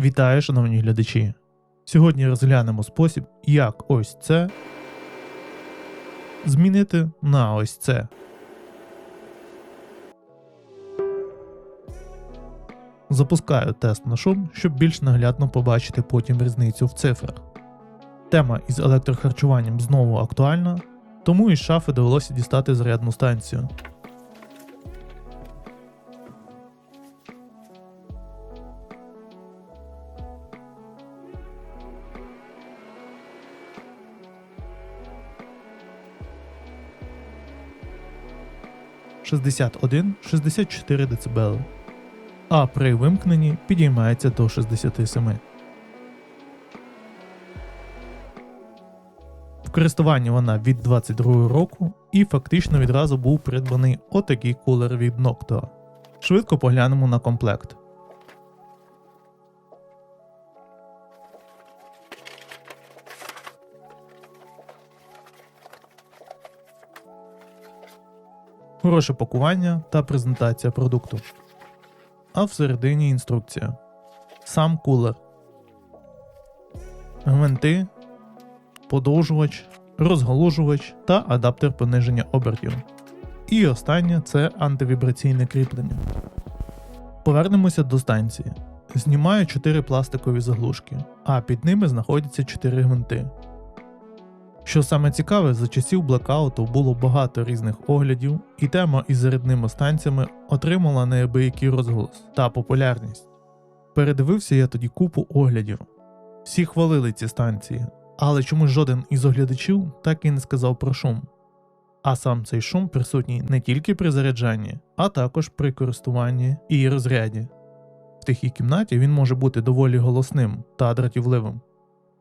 Вітаю, шановні глядачі! Сьогодні розглянемо спосіб, як ось це змінити на ось це. Запускаю тест на шум, щоб більш наглядно побачити потім різницю в цифрах. Тема із електрохарчуванням знову актуальна, тому із шафи довелося дістати зарядну станцію. «61 – 64 дБ, а при вимкненні підіймається до 67. В користуванні вона від 22 року і фактично відразу був придбаний отакий кулер від Noctua. Швидко поглянемо на комплект. Хороше пакування та презентація продукту. А всередині інструкція. Сам кулер. Гвинти, подовжувач, розгалужувач та адаптер пониження обертів. І останнє це антивібраційне кріплення. Повернемося до станції. Знімаю 4 пластикові заглушки, а під ними знаходяться 4 гвинти. Що саме цікаве, за часів блекауту було багато різних оглядів, і тема із зарядними станціями отримала неабиякий розголос та популярність. Передивився я тоді купу оглядів. Всі хвалили ці станції, але чомусь жоден із оглядачів так і не сказав про шум. А сам цей шум присутній не тільки при заряджанні, а також при користуванні і розряді. В тихій кімнаті він може бути доволі голосним та дратівливим.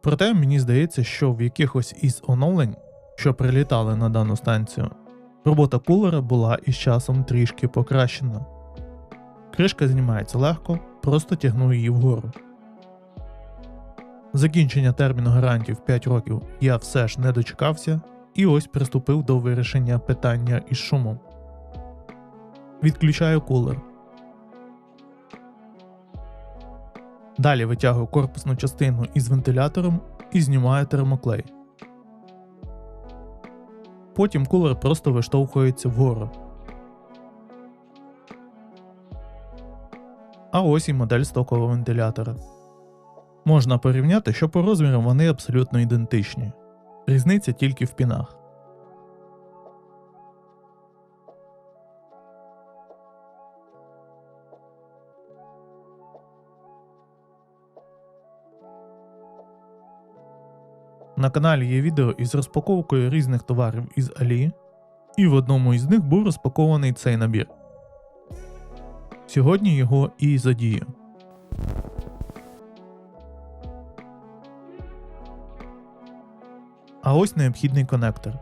Проте мені здається, що в якихось із оновлень, що прилітали на дану станцію, робота кулера була із часом трішки покращена. Кришка знімається легко, просто тягну її вгору. Закінчення терміну гарантії в 5 років я все ж не дочекався і ось приступив до вирішення питання із шумом. Відключаю кулер. Далі витягую корпусну частину із вентилятором і знімаю термоклей. Потім кулер просто виштовхується вгору. А ось і модель стокового вентилятора. Можна порівняти, що по розмірам вони абсолютно ідентичні. Різниця тільки в пінах. На каналі є відео із розпаковкою різних товарів із Алі, і в одному із них був розпакований цей набір. Сьогодні його і задію. А ось необхідний конектор.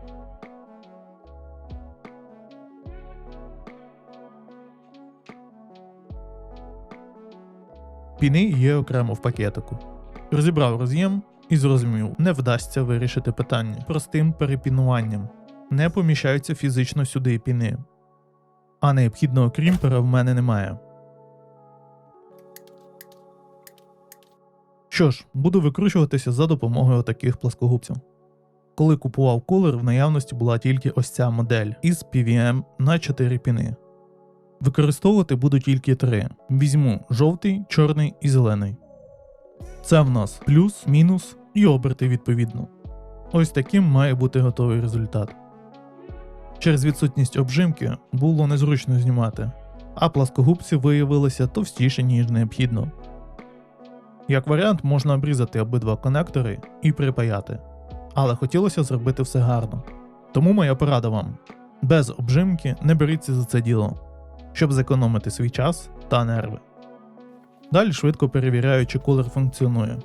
Піни є окремо в пакетику. Розібрав роз'єм і зрозумів, не вдасться вирішити питання простим перепінуванням. Не поміщаються фізично сюди піни. А необхідного крімпера в мене немає. Що ж, буду викручуватися за допомогою таких пласкогубців. Коли купував кулер, в наявності була тільки ось ця модель із PVM на 4 піни. Використовувати буду тільки три. Візьму жовтий, чорний і зелений. Це в нас плюс, мінус і оберти відповідно. Ось таким має бути готовий результат. Через відсутність обжимки було незручно знімати, а пласкогубці виявилися товстіші, ніж необхідно. Як варіант, можна обрізати обидва конектори і припаяти, але хотілося зробити все гарно. Тому моя порада вам: без обжимки не беріться за це діло, щоб зекономити свій час та нерви. Далі швидко перевіряю, чи кулер функціонує.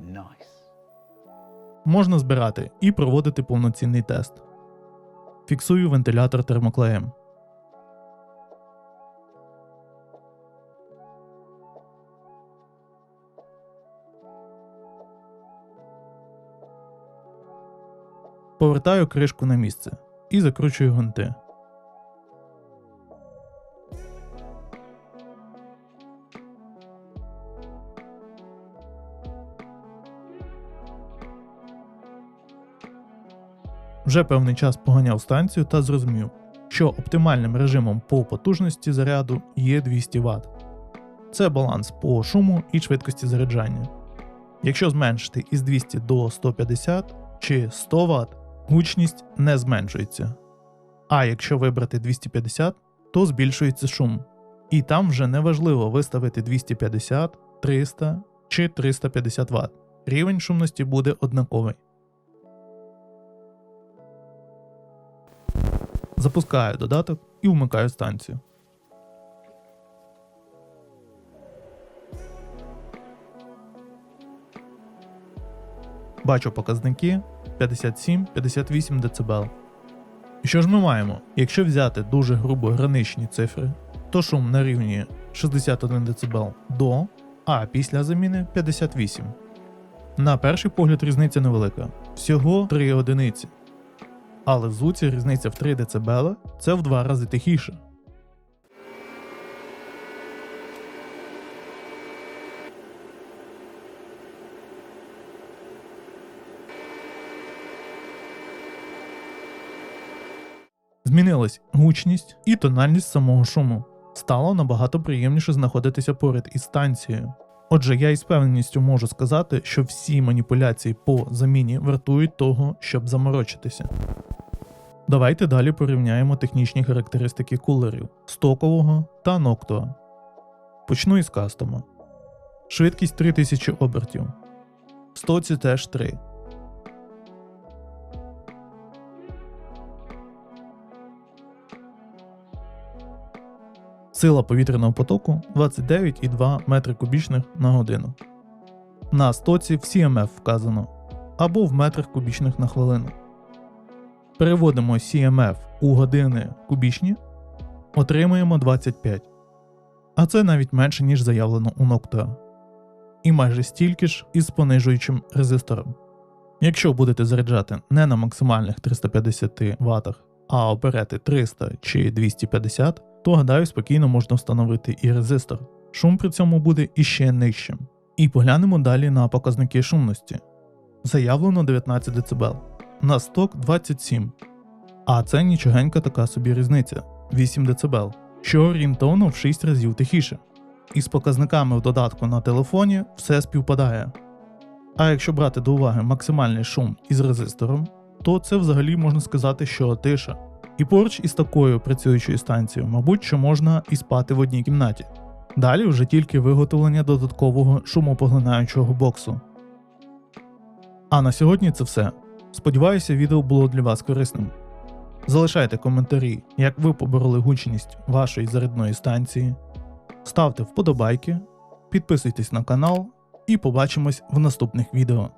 Nice. Можна збирати і проводити повноцінний тест. Фіксую вентилятор термоклеєм. Повертаю кришку на місце і закручую гвинти. Вже певний час поганяв станцію та зрозумів, що оптимальним режимом по потужності заряду є 200 Вт. Це баланс по шуму і швидкості заряджання. Якщо зменшити із 200 до 150 чи 100 Вт, гучність не зменшується. А якщо вибрати 250, то збільшується шум. І там вже не важливо виставити 250, 300 чи 350 Вт. Рівень шумності буде однаковий. Запускаю додаток і вмикаю станцію. Бачу показники 57-58 дБ. І що ж ми маємо? Якщо взяти дуже грубо граничні цифри, то шум на рівні 61 дБ до, а після заміни 58. На перший погляд різниця невелика, всього 3 одиниці. Але в звуці різниця в 3 дБ це в два рази тихіше. Змінилась гучність і тональність самого шуму. Стало набагато приємніше знаходитися поряд із станцією. Отже, я із певністю можу сказати, що всі маніпуляції по заміні вартують того, щоб заморочитися. Давайте далі порівняємо технічні характеристики кулерів стокового та Noctua. Почну із кастома. Швидкість 3000 обертів. Стоці теж 3. Сила повітряного потоку 29,2 метри кубічних на годину. На стоці в CMF вказано або в метрах кубічних на хвилину. Переводимо CMF у години кубічні, отримуємо 25. А це навіть менше, ніж заявлено у Noctua. І майже стільки ж із понижуючим резистором. Якщо будете заряджати не на максимальних 350 Вт, а оберете 300 чи 250, то гадаю, спокійно можна встановити і резистор. Шум при цьому буде іще нижчим. І поглянемо далі на показники шумності. Заявлено 19 дБ, на сток 27, а це нічогенька така собі різниця 8 дБ, що орієнтовно в 6 разів тихіше. Із показниками в додатку на телефоні все співпадає. А якщо брати до уваги максимальний шум із резистором, то це взагалі можна сказати, що тиша. І поруч із такою працюючою станцією, мабуть, що можна і спати в одній кімнаті. Далі вже тільки виготовлення додаткового шумопоглинаючого боксу. А на сьогодні це все. Сподіваюся, відео було для вас корисним. Залишайте коментарі, як ви побороли гучність вашої зарядної станції. Ставте вподобайки, підписуйтесь на канал і побачимось в наступних відео.